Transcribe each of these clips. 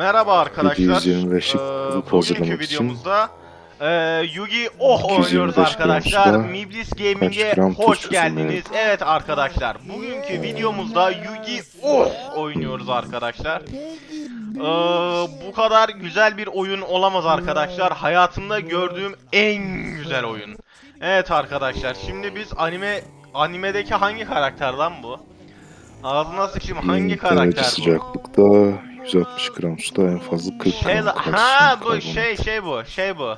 Merhaba arkadaşlar. 725'lik Ee, bugünkü videomuzda e, Yu-Gi-Oh oynuyoruz 225 arkadaşlar. Miblis Gaming'e hoş geldiniz. Evet arkadaşlar. Bugünkü videomuzda Yu-Gi-Oh oynuyoruz arkadaşlar. Ee, bu kadar güzel bir oyun olamaz arkadaşlar. Hayatımda gördüğüm en güzel oyun. Evet arkadaşlar. Şimdi biz anime animedeki hangi karakter lan bu? Ağzına sıçayım hangi karakter bu? sıcaklıkta 160 gram suda en fazla 40 Şey gram la- kalsiyum ha bu karbonat. şey şey bu şey bu.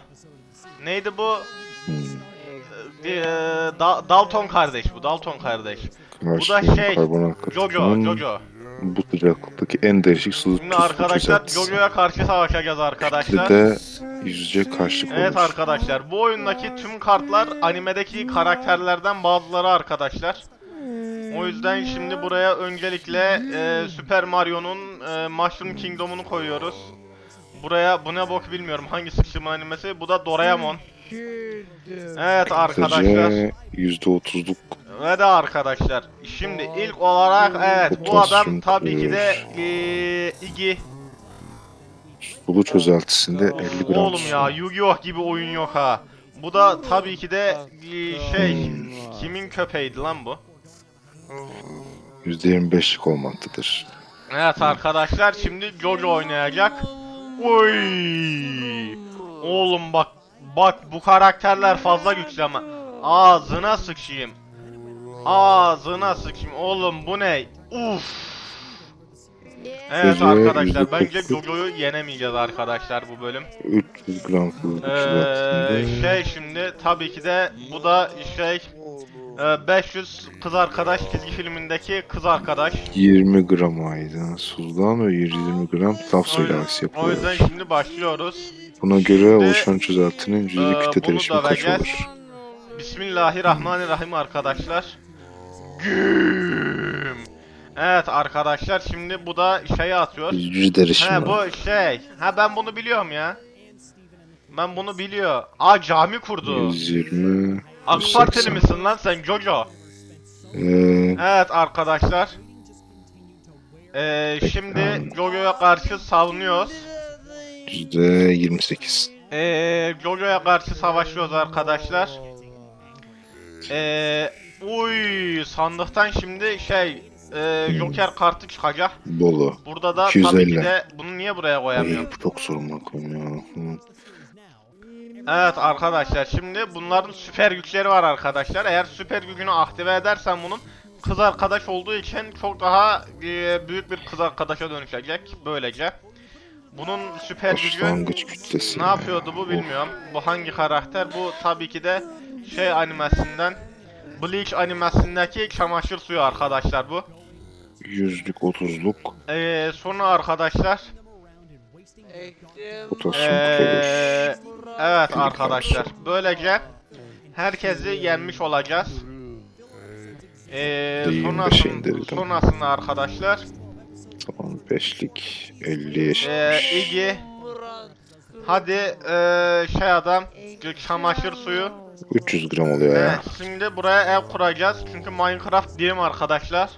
Neydi bu? Hmm, Ee, Da- Dalton kardeş bu Dalton kardeş. kalsiyum şey, karbonat Jojo Jojo. Bu sıcaklıktaki en değişik su Şimdi arkadaşlar. Jojo'ya karşı savaşacağız arkadaşlar. de yüzce karşılık Evet olur. arkadaşlar bu oyundaki tüm kartlar animedeki karakterlerden bazıları arkadaşlar. O yüzden şimdi buraya öncelikle e, Super Mario'nun e, Mushroom Kingdom'unu koyuyoruz. Buraya bu ne bok bilmiyorum hangi sıkıştırma animesi bu da Doraemon. Evet arkadaşlar. Kısaca %30'luk Ve de arkadaşlar şimdi ilk olarak evet bu adam tabii ki de eee, Iggy. sulu çözeltisinde 50 gram Oğlum ya Yu-Gi-Oh gibi oyun yok ha. Bu da tabii ki de eee, şey Hmm. kimin köpeğiydi lan bu? %25'lik olmaktadır. Evet arkadaşlar şimdi Jojo oynayacak. Oy! Oğlum bak bak bu karakterler fazla güçlü ama ağzına sıçayım. Ağzına sıçayım oğlum bu ne? Uf! Evet Jojo'ya arkadaşlar bence kırklık- Jojo'yu yenemeyeceğiz arkadaşlar bu bölüm. 300 gram kuru Ee, şey şimdi tabii ki de bu da şey e, 500 kız arkadaş çizgi filmindeki kız arkadaş. 20 gram aydan sudan ve 120 gram taf su O- yüzden şimdi başlıyoruz. Buna göre Şimdi, oluşan çözeltinin yüzde Ee, kütle bunu derişimi da kaç vereceğiz. olur? Bismillahirrahmanirrahim arkadaşlar. Güm. Evet arkadaşlar şimdi bu da şeyi atıyor. Yüz derişimi. He bu şey. Ha ben bunu biliyorum ya. Ben bunu biliyor. Aa cami kurdu. 120 AK Partili 180. misin lan sen Jojo? Ee, Evet arkadaşlar. Ee, şimdi. Jojo'ya karşı savunuyoruz. yüzde 28. Ee, Jojo'ya karşı savaşıyoruz arkadaşlar. Ee, uy sandıktan şimdi şey e, Joker kartı çıkacak. Bolu. Burada da 250. tabii ki de bunu niye buraya koyamıyorum? Ay, bu çok sorun bakıyorum ya. Hı. Evet arkadaşlar şimdi bunların süper güçleri var arkadaşlar. Eğer süper gücünü aktive edersen bunun kız arkadaş olduğu için çok daha e, büyük bir kız arkadaşa dönüşecek böylece. Bunun süper gücü Başlangıç kütlesi. ne yapıyordu bu bilmiyorum. Bu hangi karakter? Bu tabii ki de şey animesinden Bleach animesindeki çamaşır suyu arkadaşlar bu. Yüzlük, otuzluk Ee, sonra arkadaşlar potasyum Ee. Evet arkadaşlar böylece herkesi yenmiş olacağız. Ee, sonrasında, sonrasında arkadaşlar Tamam beşlik 50 ee, eşitmiş. Iggy hadi ee, şey adam çamaşır suyu 300 gram oluyor ya. Evet, şimdi buraya ev kuracağız çünkü Minecraft değilim arkadaşlar.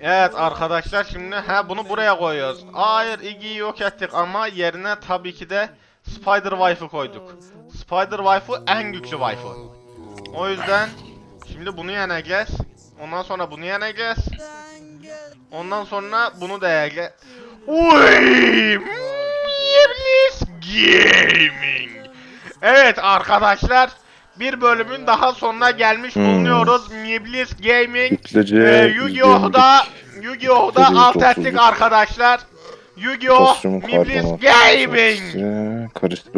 Evet arkadaşlar şimdi ha bunu buraya koyuyoruz. Hayır Iggy'yi yok ettik ama yerine tabii ki de Spider Wife'ı koyduk. Spider Wife'ı en güçlü waifu. O yüzden şimdi bunu yeneceğiz. Ondan sonra bunu yeneceğiz. Ondan sonra bunu da yeneceğiz. Uy! Mirlis Gaming. Evet arkadaşlar bir bölümün daha sonuna gelmiş Hmm. bulunuyoruz. Miblis Gaming ee, Yu-Gi-Oh'da Yu-Gi-Oh'da alt ettik arkadaşlar. Yu-Gi-Oh! Miblis karbonat Gaming. karıştırılıyor.